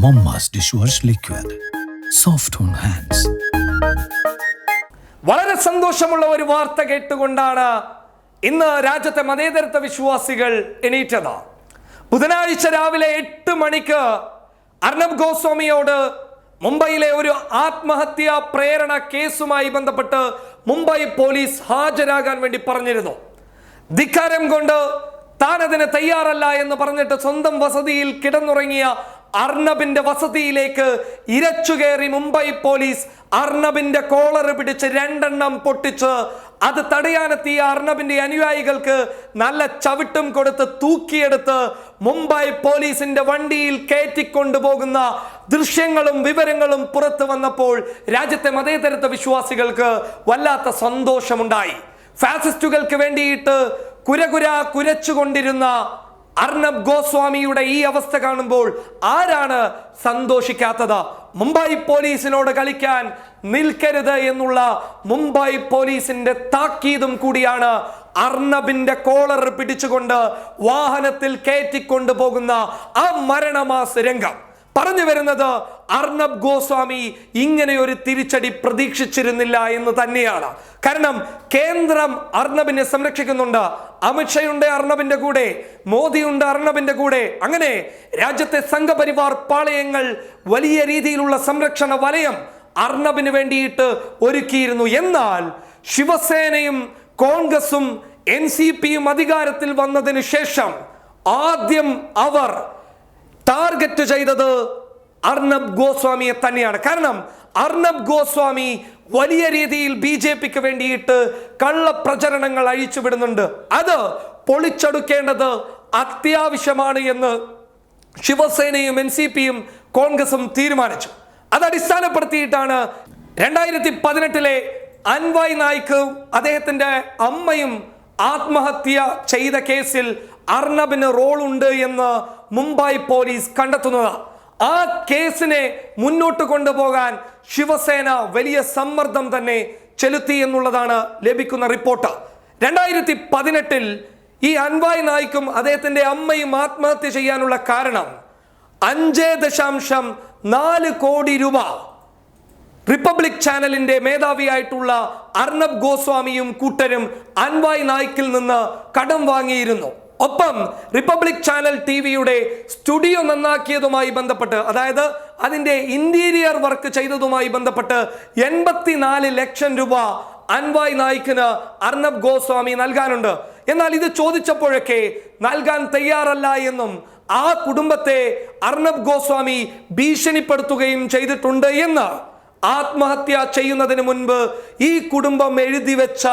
Momma's dishwash liquid. Soft on hands വളരെ സന്തോഷമുള്ള ഒരു വാർത്ത കേട്ടുകൊണ്ടാണ് ഇന്ന് രാജ്യത്തെ മതേതരത്വ വിശ്വാസികൾ എണീറ്റത്. ബുധനാഴ്ച രാവിലെ എട്ട് മണിക്ക് അർണബ് ഗോസ്വാമിയോട് മുംബൈയിലെ ഒരു ആത്മഹത്യാ പ്രേരണ കേസുമായി ബന്ധപ്പെട്ട് മുംബൈ പോലീസ് ഹാജരാകാൻ വേണ്ടി പറഞ്ഞിരുന്നു. ധിക്കാരം കൊണ്ട് താൻ അതിന് തയ്യാറല്ല എന്ന് പറഞ്ഞിട്ട് സ്വന്തം വസതിയിൽ കിടന്നുറങ്ങിയ അർണബിന്റെ വസതിയിലേക്ക് ഇരച്ചുകയറി മുംബൈ പോലീസ് അർണബിന്റെ കോളർ പിടിച്ച് രണ്ടെണ്ണം പൊട്ടിച്ച് അത് തടയാനെത്തിയ അർണബിന്റെ അനുയായികൾക്ക് നല്ല ചവിട്ടും കൊടുത്ത് തൂക്കിയെടുത്ത് മുംബൈ പോലീസിന്റെ വണ്ടിയിൽ കയറ്റിക്കൊണ്ടുപോകുന്ന ദൃശ്യങ്ങളും വിവരങ്ങളും പുറത്തു വന്നപ്പോൾ രാജ്യത്തെ മതേതരത്വ വിശ്വാസികൾക്ക് വല്ലാത്ത സന്തോഷമുണ്ടായി. ഫാസിസ്റ്റുകൾക്ക് വേണ്ടിയിട്ട് കുരകുര കുരച്ചുകൊണ്ടിരുന്ന അർണബ് ഗോസ്വാമിയുടെ ഈ അവസ്ഥ കാണുമ്പോൾ ആരാണ് സന്തോഷിക്കാത്തത്? മുംബൈ പോലീസിനോട് കളിക്കാൻ നിൽക്കരുത് എന്നുള്ള മുംബൈ പോലീസിന്റെ താക്കീതും കൂടിയാണ് അർണബിന്റെ കോളർ പിടിച്ചുകൊണ്ട് വാഹനത്തിൽ കയറ്റിക്കൊണ്ടു പോകുന്ന ആ മരണമാസ രംഗം. പറഞ്ഞു വരുന്നത് അർണബ് ഗോസ്വാമി ഇങ്ങനെ ഒരു തിരിച്ചടി പ്രതീക്ഷിച്ചിരുന്നില്ല എന്ന് തന്നെയാണ്. കാരണം കേന്ദ്രം അർണബിനെ സംരക്ഷിക്കുന്നുണ്ട്. അമിത്ഷയുണ്ട് അർണബിന്റെ കൂടെ മോദിയുണ്ട് അർണബിന്റെ കൂടെ. അങ്ങനെ രാജ്യത്തെ സംഘപരിവാർ പാളയങ്ങൾ വലിയ രീതിയിലുള്ള സംരക്ഷണ വലയം അർണബിന് വേണ്ടിയിട്ട് ഒരുക്കിയിരുന്നു. എന്നാൽ ശിവസേനയും കോൺഗ്രസും എൻ സി പിയും അധികാരത്തിൽ വന്നതിന് ശേഷം ആദ്യം അവർ ടാർഗറ്റ് ചെയ്തത് അർണബ് ഗോസ്വാമിയെ തന്നെയാണ്. കാരണം അർണബ് ഗോസ്വാമി വലിയ രീതിയിൽ ബി ജെ പിക്ക് വേണ്ടിയിട്ട് കള്ളപ്രചരണങ്ങൾ അഴിച്ചുവിടുന്നുണ്ട് അത് പൊളിച്ചെടുക്കേണ്ടത് അത്യാവശ്യമാണ് എന്ന് ശിവസേനയും എൻ സി പിയും കോൺഗ്രസും തീരുമാനിച്ചു. അത് അടിസ്ഥാനപ്പെടുത്തിയിട്ടാണ് രണ്ടായിരത്തി പതിനെട്ടിലെ അൻവായ് നായിക്കും അദ്ദേഹത്തിന്റെ അമ്മയും ആത്മഹത്യ ചെയ്ത കേസിൽ അർണബിന് റോളുണ്ട് എന്ന് മുംബൈ പോലീസ് കണ്ടെത്തുന്നത്. ആ കേസിനെ മുന്നോട്ട് കൊണ്ടുപോകാൻ ശിവസേന വലിയ സമ്മർദ്ദം തന്നെ ചെലുത്തി എന്നുള്ളതാണ് ലഭിക്കുന്ന റിപ്പോർട്ട്. രണ്ടായിരത്തി പതിനെട്ടിൽ ഈ അൻവായ് നായിക്കും അദ്ദേഹത്തിന്റെ അമ്മയും ആത്മഹത്യ ചെയ്യാനുള്ള കാരണം അഞ്ച് ദശാംശം നാല് കോടി രൂപ. റിപ്പബ്ലിക് ചാനലിന്റെ മേധാവിയായിട്ടുള്ള അർണബ് ഗോസ്വാമിയും കൂട്ടരും അൻവായ് നായിക്കിൽ നിന്ന് കടം വാങ്ങിയിരുന്നു. ഒപ്പം റിപ്പബ്ലിക് ചാനൽ ടി വിയുടെ സ്റ്റുഡിയോ നന്നാക്കിയതുമായി ബന്ധപ്പെട്ട് അതായത് അതിന്റെ ഇന്റീരിയർ വർക്ക് ചെയ്തതുമായി ബന്ധപ്പെട്ട് എൺപത്തിനാല് ലക്ഷം രൂപ അൻവായ് നായിക്കിന് അർണബ് ഗോസ്വാമി നൽകാനുണ്ട്. എന്നാൽ ഇത് ചോദിച്ചപ്പോഴൊക്കെ നൽകാൻ തയ്യാറല്ല എന്നും ആ കുടുംബത്തെ അർണബ് ഗോസ്വാമി ഭീഷണിപ്പെടുത്തുകയും ചെയ്തിട്ടുണ്ട് എന്ന് ആത്മഹത്യ ചെയ്യുന്നതിന് മുൻപ് ഈ കുടുംബം എഴുതി വെച്ച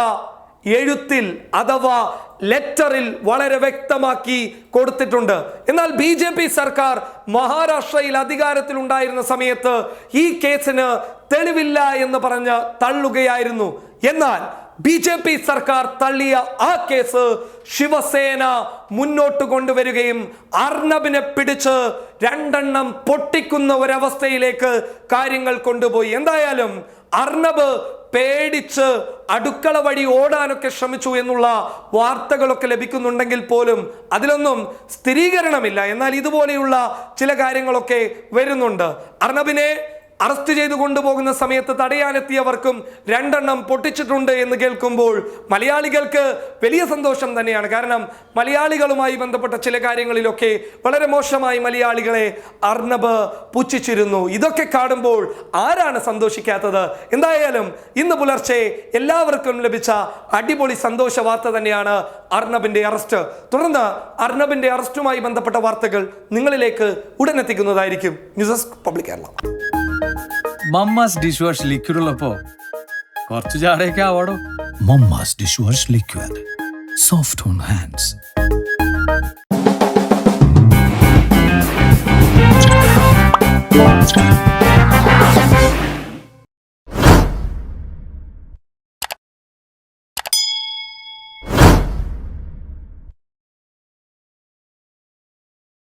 എഴുത്തിൽ അഥവാ ലെറ്ററിൽ വളരെ വ്യക്തമാക്കി കൊടുത്തിട്ടുണ്ട്. എന്നാൽ ബി ജെ പി സർക്കാർ മഹാരാഷ്ട്രയിൽ അധികാരത്തിൽ ഉണ്ടായിരുന്ന സമയത്ത് ഈ കേസിന് തെളിവില്ല എന്ന് പറഞ്ഞ് തള്ളുകയായിരുന്നു. എന്നാൽ ബി ജെ പി സർക്കാർ തള്ളിയ ആ കേസ് ശിവസേന മുന്നോട്ട് കൊണ്ടുവരികയും അർണബിനെ പിടിച്ച് രണ്ടെണ്ണം പൊട്ടിക്കുന്ന ഒരവസ്ഥയിലേക്ക് കാര്യങ്ങൾ കൊണ്ടുപോയി. എന്തായാലും അർണബ് പേടിച്ച് അടുക്കള വഴി ഓടാനൊക്കെ ശ്രമിച്ചു എന്നുള്ള വാർത്തകളൊക്കെ ലഭിക്കുന്നുണ്ടെങ്കിൽ പോലും അതിലൊന്നും സ്ഥിരീകരണമില്ല. എന്നാൽ ഇതുപോലെയുള്ള ചില കാര്യങ്ങളൊക്കെ വരുന്നുണ്ട്. അർണബിനെ അറസ്റ്റ് ചെയ്തു കൊണ്ടുപോകുന്ന സമയത്ത് തടയാനെത്തിയവർക്കും രണ്ടെണ്ണം പൊട്ടിച്ചിട്ടുണ്ട് എന്ന് കേൾക്കുമ്പോൾ മലയാളികൾക്ക് വലിയ സന്തോഷം തന്നെയാണ്. കാരണം മലയാളികളുമായി ബന്ധപ്പെട്ട ചില കാര്യങ്ങളിലൊക്കെ വളരെ മോശമായി മലയാളികളെ അർണബ് പുച്ഛിച്ചിരുന്നു. ഇതൊക്കെ കാണുമ്പോൾ ആരാണ് സന്തോഷിക്കാത്തത്? എന്തായാലും ഇന്ന് പുലർച്ചെ എല്ലാവർക്കും ലഭിച്ച അടിപൊളി സന്തോഷ വാർത്ത തന്നെയാണ് അർണബിന്റെ അറസ്റ്റ്. തുടർന്ന് അർണബിന്റെ അറസ്റ്റുമായി ബന്ധപ്പെട്ട വാർത്തകൾ നിങ്ങളിലേക്ക് ഉടനെത്തിക്കുന്നതായിരിക്കും. News desk public Kerala. Momma's dish wash liquid ഉള്ളപ്പോ കുറച്ച് ചാടയൊക്കെ ആവാടോ Momma's dishwash liquid. Soft on hands.